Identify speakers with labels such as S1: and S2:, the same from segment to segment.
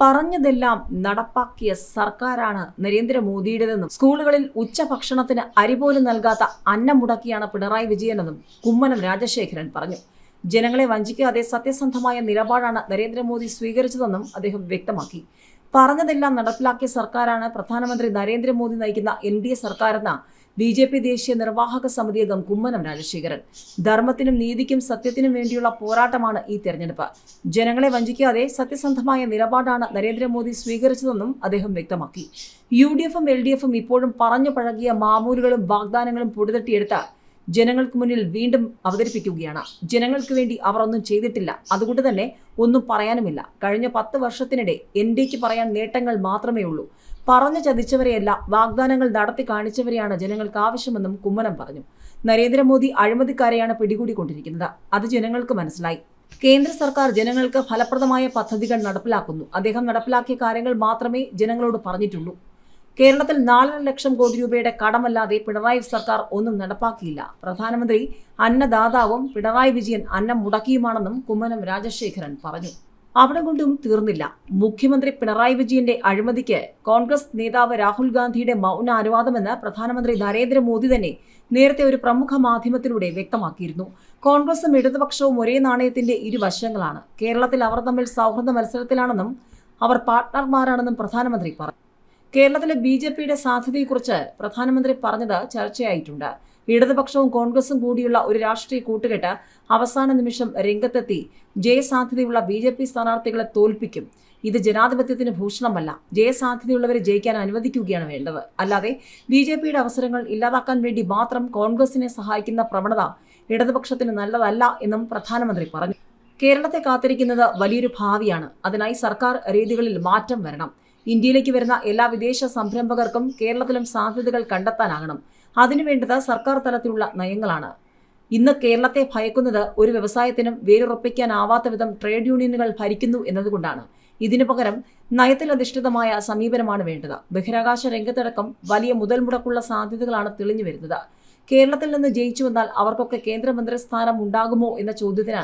S1: പറഞ്ഞതെല്ലാം നടപ്പാക്കിയ സർക്കാരാണ് നരേന്ദ്രമോദിയുടേതെന്നും സ്കൂളുകളിൽ ഉച്ചഭക്ഷണത്തിന് അരി പോലും നൽകാത്ത അന്നം മുടക്കിയാണ് പിണറായി വിജയനെന്നും കുമ്മനം രാജശേഖരൻ പറഞ്ഞു. ജനങ്ങളെ വഞ്ചിക്കാതെ സത്യസന്ധമായ നിലപാടാണ് നരേന്ദ്രമോദി സ്വീകരിച്ചതെന്നും അദ്ദേഹം വ്യക്തമാക്കി. പറഞ്ഞതെല്ലാം നടപ്പിലാക്കിയ സർക്കാരാണ് പ്രധാനമന്ത്രി നരേന്ദ്രമോദി നയിക്കുന്ന എൻ ഡി എ സർക്കാരെന്ന ബി ജെ പി ദേശീയ നിർവാഹക സമിതി അംഗം കുമ്മനം രാജശേഖരൻ. ധർമ്മത്തിനും നീതിക്കും സത്യത്തിനും വേണ്ടിയുള്ള പോരാട്ടമാണ് ഈ തെരഞ്ഞെടുപ്പ്. ജനങ്ങളെ വഞ്ചിക്കാതെ സത്യസന്ധമായ നിലപാടാണ് നരേന്ദ്രമോദി സ്വീകരിച്ചതെന്നും അദ്ദേഹം വ്യക്തമാക്കി. യു ഡി എഫും എൽ ഡി എഫും ഇപ്പോഴും പറഞ്ഞു പഴകിയ മാമൂലുകളും വാഗ്ദാനങ്ങളും പൊടിതട്ടിയെടുത്ത് ജനങ്ങൾക്ക് മുന്നിൽ വീണ്ടും അവതരിപ്പിക്കുകയാണ്. ജനങ്ങൾക്ക് വേണ്ടി അവർ ഒന്നും ചെയ്തിട്ടില്ല. അതുകൊണ്ട് തന്നെ ഒന്നും പറയാനുമില്ല. കഴിഞ്ഞ പത്ത് വർഷത്തിനിടെ എൻ ഡിക്ക് പറയാൻ നേട്ടങ്ങൾ മാത്രമേ ഉള്ളൂ. പറഞ്ഞു ചതിച്ചവരെയല്ല വാഗ്ദാനങ്ങൾ നടത്തി കാണിച്ചവരെയാണ് ജനങ്ങൾക്ക് ആവശ്യമെന്നും കുമ്മനം പറഞ്ഞു. നരേന്ദ്രമോദി അഴിമതിക്കാരെയാണ് പിടികൂടിക്കൊണ്ടിരിക്കുന്നത്. അത് ജനങ്ങൾക്ക് മനസ്സിലായി. കേന്ദ്ര സർക്കാർ ജനങ്ങൾക്ക് ഫലപ്രദമായ പദ്ധതികൾ നടപ്പിലാക്കുന്നു. അദ്ദേഹം നടപ്പിലാക്കിയ കാര്യങ്ങൾ മാത്രമേ ജനങ്ങളോട് പറഞ്ഞിട്ടുള്ളൂ. കേരളത്തിൽ നാലര ലക്ഷം കോടി രൂപയുടെ കടമല്ലാതെ പിണറായി സർക്കാർ ഒന്നും നടപ്പാക്കിയില്ല. പ്രധാനമന്ത്രി അന്നദാതാവും പിണറായി വിജയൻ അന്നം മുടക്കിയുമാണെന്നും കുമ്മനം രാജശേഖരൻ പറഞ്ഞു. അവിടെ കൊണ്ടും തീർന്നില്ല. മുഖ്യമന്ത്രി പിണറായി വിജയന്റെ അഴിമതിക്ക് കോൺഗ്രസ് നേതാവ് രാഹുൽ ഗാന്ധിയുടെ മൗന അനുവാദമെന്ന് പ്രധാനമന്ത്രി നരേന്ദ്രമോദി തന്നെ നേരത്തെ ഒരു പ്രമുഖ മാധ്യമത്തിലൂടെ വ്യക്തമാക്കിയിരുന്നു. കോൺഗ്രസും ഇടതുപക്ഷവും ഒരേ നാണയത്തിന്റെ ഇരുവശങ്ങളാണ് കേരളത്തിൽ അവർ തമ്മിൽ സൗഹൃദ മത്സരത്തിലാണെന്നും അവർ പാർട്ട്ണർമാരാണെന്നും പ്രധാനമന്ത്രി പറഞ്ഞു കേരളത്തിലെ ബി ജെ പിയുടെ സാധ്യതയെക്കുറിച്ച് പ്രധാനമന്ത്രി പറഞ്ഞത് ചർച്ചയായിട്ടുണ്ട്. ഇടതുപക്ഷവും കോൺഗ്രസും കൂടിയുള്ള ഒരു രാഷ്ട്രീയ കൂട്ടുകെട്ട് അവസാന നിമിഷം രംഗത്തെത്തി ജയസാധ്യതയുള്ള ബി ജെ പി സ്ഥാനാർത്ഥികളെ തോൽപ്പിക്കും. ഇത് ജനാധിപത്യത്തിന് ഭൂഷണമല്ല. ജയസാധ്യതയുള്ളവരെ ജയിക്കാൻ അനുവദിക്കുകയാണ് വേണ്ടത്. അല്ലാതെ ബി ജെ പിയുടെ അവസരങ്ങൾ ഇല്ലാതാക്കാൻ വേണ്ടി മാത്രം കോൺഗ്രസിനെ സഹായിക്കുന്ന പ്രവണത ഇടതുപക്ഷത്തിന് നല്ലതല്ല എന്നും പ്രധാനമന്ത്രി പറഞ്ഞു. കേരളത്തെ കാത്തിരിക്കുന്നത് വലിയൊരു ഭാവിയാണ്. അതിനായി സർക്കാർ രീതികളിൽ മാറ്റം വരണം. ഇന്ത്യയിലേക്ക് വരുന്ന എല്ലാ വിദേശ സംരംഭകർക്കും കേരളത്തിലും സാധ്യതകൾ കണ്ടെത്താനാകണം. അതിനുവേണ്ടത് സർക്കാർ തലത്തിലുള്ള നയങ്ങളാണ്. ഇന്ന് കേരളത്തെ ഭയക്കുന്നത് ഒരു വ്യവസായത്തിനും വേരുറപ്പിക്കാനാവാത്ത വിധം ട്രേഡ് യൂണിയനുകൾ ഭരിക്കുന്നു എന്നതുകൊണ്ടാണ്. ഇതിനു പകരം നയത്തിലധിഷ്ഠിതമായ സമീപനമാണ് വേണ്ടത്. ബഹിരാകാശ രംഗത്തടക്കം വലിയ മുതൽ മുടക്കുള്ള സാധ്യതകളാണ് തെളിഞ്ഞു വരുന്നത്. കേരളത്തിൽ നിന്ന് ജയിച്ചു വന്നാൽ അവർക്കൊക്കെ കേന്ദ്രമന്ത്രിസ്ഥാനം ഉണ്ടാകുമോ എന്ന ചോദ്യത്തിന്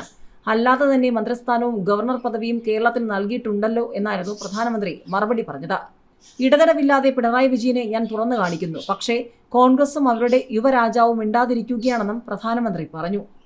S1: അല്ലാതെ തന്നെ മന്ത്രിസ്ഥാനവും ഗവർണർ പദവിയും കേരളത്തിന് നൽകിയിട്ടുണ്ടല്ലോ എന്നായിരുന്നു പ്രധാനമന്ത്രി മറുപടി പറഞ്ഞത്. ഇടതടവില്ലാതെ പിണറായി വിജയനെ ഞാൻ തുറന്നു കാണിക്കുന്നു. പക്ഷേ കോൺഗ്രസും അവരുടെ യുവരാജാവും മിണ്ടാതിരിക്കുകയാണെന്നും പ്രധാനമന്ത്രി പറഞ്ഞു.